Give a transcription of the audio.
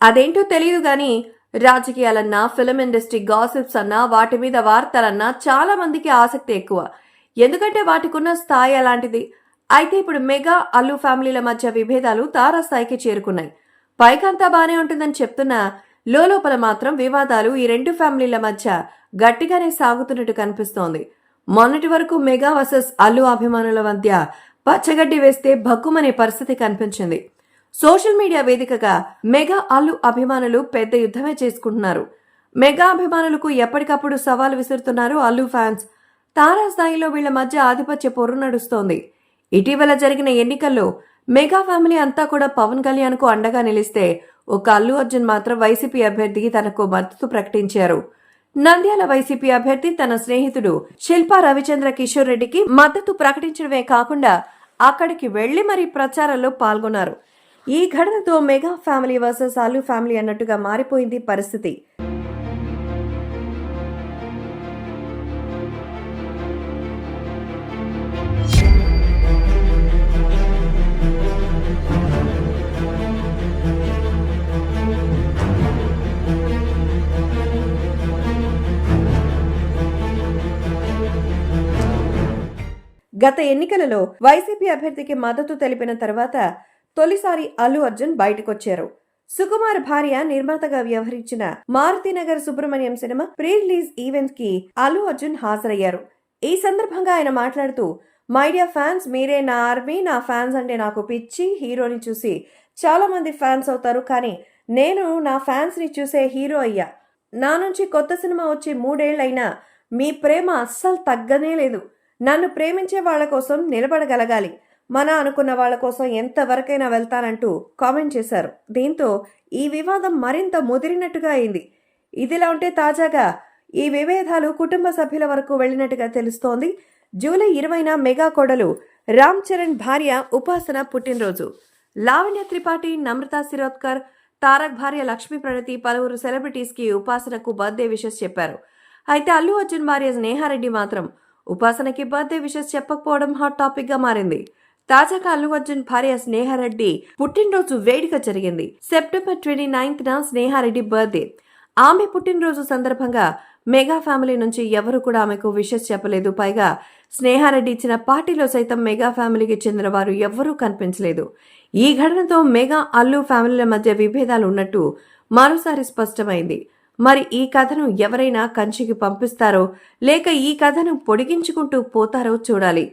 అదేంటో తెలియదు గాని రాజకీయాలన్నా ఫిలిం ఇండస్ట్రీ గాసిప్స్ అన్నా వాటి మీద వార్తలన్నా చాలా మందికి ఆసక్తి ఎక్కువ. ఎందుకంటే వాటికున్న స్థాయి అలాంటిది అయితే ఇప్పుడు మెగా అల్లు ఫ్యామిలీల మధ్య విభేదాలు తారాస్థాయికి చేరుకున్నాయి. పైకంతా బానే ఉంటుందని చెప్తున్నా లోపల మాత్రం వివాదాలు ఈ రెండు ఫ్యామిలీల మధ్య గట్టిగానే సాగుతున్నట్టు కనిపిస్తోంది. మొన్నటి వరకు మెగా వర్సెస్ అల్లు అభిమానుల మధ్య పచ్చగడ్డి వేస్తే భగ్గుమనే పరిస్థితి కనిపించింది. సోషల్ మీడియా వేదికగా మెగా అల్లు అభిమానులు పెద్ద యుద్ధమే చేసుకుంటున్నారు. మెగా అభిమానులకు ఎప్పటికప్పుడు సవాల్ విసురుతున్నారు అల్లు ఫ్యాన్స్. తారాస్థాయిలో వీళ్ళ మధ్య ఆధిపత్య పొర్రు నడుస్తోంది. ఇటీవల జరిగిన ఎన్నికల్లో మెగా ఫ్యామిలీ అంతా కూడా పవన్ కళ్యాణ్కు అండగా నిలిస్తే ఒక అల్లు అర్జున్ మాత్రం వైసీపీ అభ్యర్థికి తనకు మద్దతు ప్రకటించారు. నంద్యాల వైసీపీ అభ్యర్థి తన స్నేహితుడు శిల్పా రవిచంద్ర కిషోర్ రెడ్డికి మద్దతు ప్రకటించడమే కాకుండా అక్కడికి వెళ్ళి మరీ ప్రచారంలో పాల్గొన్నారు. ఈ ఘటనతో mega family versus Allu family అన్నట్టుగా మారిపోయింది పరిస్థితి. గత ఎన్నికలలో వైసీపీ అభ్యర్థికి మద్దతు తెలిపిన తర్వాత తొలిసారి అల్లు అర్జున్ బయటకొచ్చారు. సుకుమార్ భార్య నిర్మాతగా వ్యవహరించిన Maruthinagar Subramanyam cinema pre release ఈవెంట్కి అల్లు అర్జున్ హాజరయ్యారు. ఈ సందర్భంగా ఆయన మాట్లాడుతూ మై డియర్ ఫ్యాన్స్ మీరే నా ఆర్మీ నా ఫ్యాన్స్ అంటే నాకు పిచ్చి హీరోని చూసి చాలా మంది ఫ్యాన్స్ అవుతారు కానీ నేను నా ఫ్యాన్స్ని చూసే హీరో అయ్యా. నా నుంచి కొత్త సినిమా వచ్చి మూడేళ్ళైనా మీ ప్రేమ అస్సలు తగ్గనే లేదు. నన్ను ప్రేమించే వాళ్ళ కోసం నిలబడగలగాలి. మన అనుకున్న వాళ్ళ కోసం ఎంతవరకైనా వెళ్తానంటూ కామెంట్ చేశారు. దీంతో ఈ వివాదం మరింత ముదిరినట్టుగా అయింది. ఇదిలా ఉంటే తాజాగా ఈ విభేదాలు కుటుంబ సభ్యుల వరకు వెళ్ళినట్టుగా తెలుస్తోంది. జూలై ఇరవైన మెగా కోడలు రామ్ చరణ్ భార్య ఉపాసన పుట్టినరోజు. లావణ్య త్రిపాఠి నమ్రత శిరోద్కర్ తారక్ భార్య లక్ష్మీ ప్రణతి పలువురు సెలబ్రిటీస్కి ఉపాసనకు బర్త్డే విషెస్ చెప్పారు. అయితే అల్లు అర్జున్ భార్య స్నేహారెడ్డి మాత్రం ఉపాసనకి బర్త్డే విషెస్ చెప్పకపోవడం హాట్ టాపిక్గా మారింది. తాజాగా అల్లు అర్జున్ భార్య స్నేహారెడ్డి పుట్టినరోజు వేడుక జరిగింది. సెప్టెంబర్ ట్వంటీ నైన్త్ న స్నేహారెడ్డి బర్త్డే. ఆమె పుట్టినరోజు సందర్భంగా మెగా ఫ్యామిలీ నుంచి ఎవరు కూడా ఆమెకు విషెస్ చెప్పలేదు. పైగా స్నేహారెడ్డి ఇచ్చిన పార్టీలో సైతం మెగా ఫ్యామిలీకి చెందిన వారు ఎవ్వరూ కనిపించలేదు. ఈ ఘటనతో మెగా అల్లు ఫ్యామిలీల మధ్య విభేదాలు ఉన్నట్టు మరోసారి స్పష్టమైంది. మరి ఈ కథను ఎవరైనా కంచికి పంపిస్తారో లేక ఈ కథను పొడిగించుకుంటూ పోతారో చూడాలి.